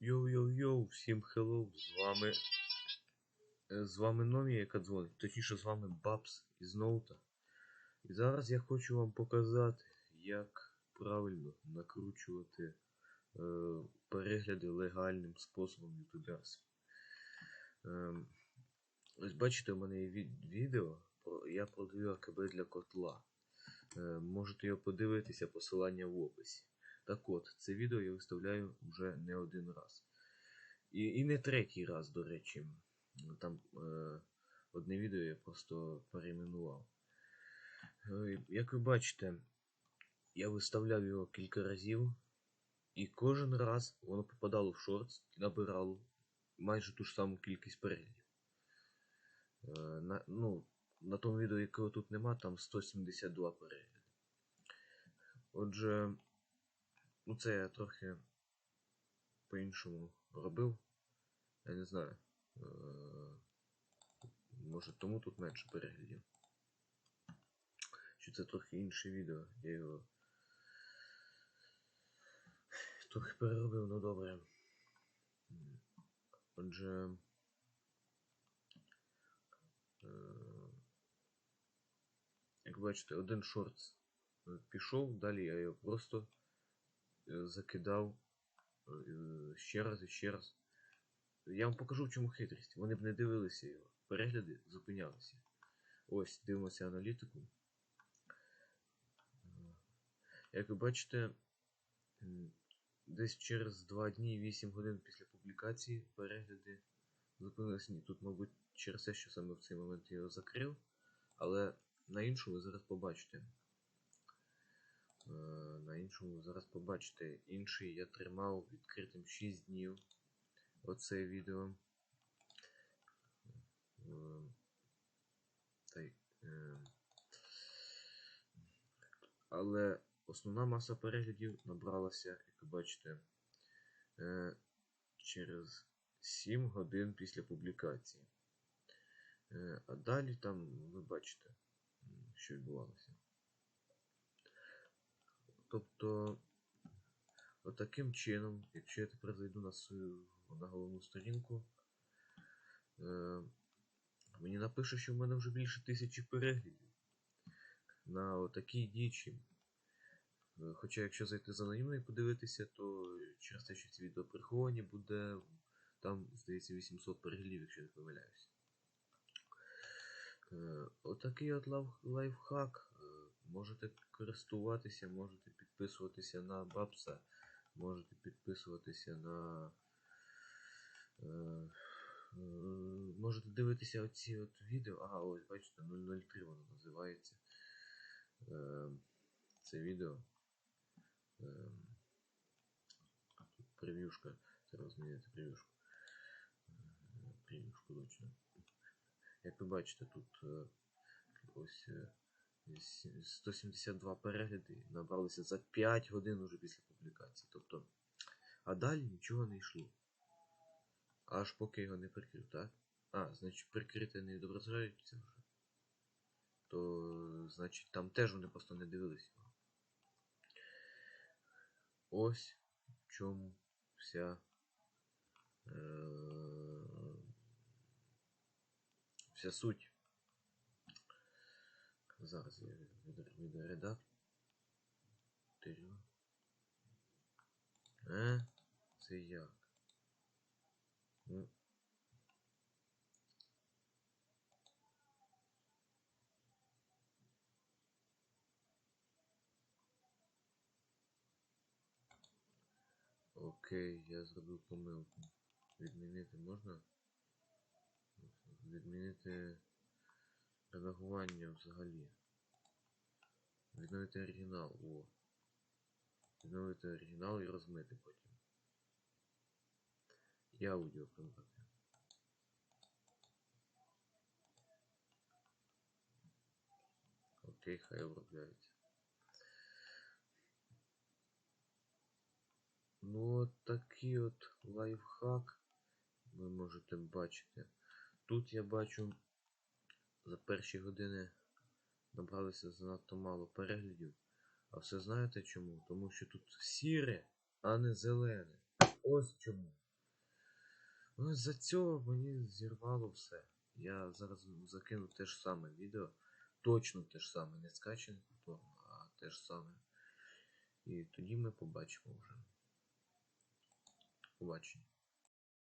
Йоу-йоу-йоу, всім хеллоу, з вами. е, З вами Номі, яка дзвонить. Точніше, з вами Бабс із Ноута. І зараз я хочу вам показати, як правильно накручувати е, перегляди легальним способом ютуберським. Ем, ось бачите, у мене є відео, я продаю АКБ для котла. Е, можете його подивитися, посилання в описі. Так от, це відео я виставляю вже не один раз. І, і не третій раз, до речі. Там е, одне відео я просто перейменував. Е, як ви бачите, я виставляв його кілька разів, і кожен раз воно попадало в шортс і набирало майже ту ж саму кількість переглядів. Е, на, ну, на тому відео, якого тут нема, там 172 перегляди. Отже, ну це я трохи по-іншому робив. Я не знаю. Е, може тому тут менше переглядів. Чи це трохи інше відео. Я його трохи переробив, ну добре. Отже. е, Як бачите, один шорт пішов, далі я його просто закидав е, ще раз і ще раз. Я вам покажу в чому хитрість. Вони б не дивилися його. Перегляди зупинялися. Ось, дивимося аналітику. Е, Як ви бачите, десь через 2 дні і 8 годин після публікації перегляди зупинилися. Ні, тут, мабуть, через те, що саме в цей момент я його закрив. Але на іншому ви зараз побачите. Е, На іншому зараз побачите. Інший я тримав відкритим 6 днів. Оце відео. Е, е, Але основна маса переглядів набралася, як ви бачите, через 7 годин після публікації. А далі там ви бачите, що відбувалося. Тобто, отаким чином, якщо я тепер зайду на свою на головну сторінку, е, мені напише, що в мене вже більше тисячі переглядів на такій дічі. Е, Хоча якщо зайти з анонімно і подивитися, то через те, що ці відео приховані, буде там, здається, 800 переглядів, якщо не помиляюсь. Е, Отакий от лав- лайфхак. Можете користуватися, можете підписуватися на Бабса, можете підписуватися на. Е, е, можете дивитися оці от відео. Ага, ось бачите, 003 воно називається. Е, це відео. Е, тут прев'юшка. Треба змінити прев'юшку. Прев'юшку точно. Як ви бачите, тут ось 172 перегляди набралися за 5 годин уже після публікації. Тобто, а далі нічого не йшло. Аж поки його не прикрив, так? А, значить прикрите не відображається вже. То, значить, там теж вони просто не дивились його. Ось в чому вся. Е- вся суть. Зараз я від- відеоредакторю. Е? Це як? Ну. Окей, я зробив помилку. Відмінити можна? Відмінити редагування взагалі. Відновити оригінал, о. Відновити оригінал і розмити потім. І аудіо прибрати. Окей, хай обробляється. Ну от такий от лайфхак ви можете бачити. Тут я бачу за перші години набралося занадто мало переглядів. А все знаєте чому? Тому що тут сіре, а не зелене. Ось чому. Ну, за цього мені зірвало все. Я зараз закину те ж саме відео. Точно те ж саме, не скачане повторно, а те ж саме. І тоді ми побачимо вже. Побачення.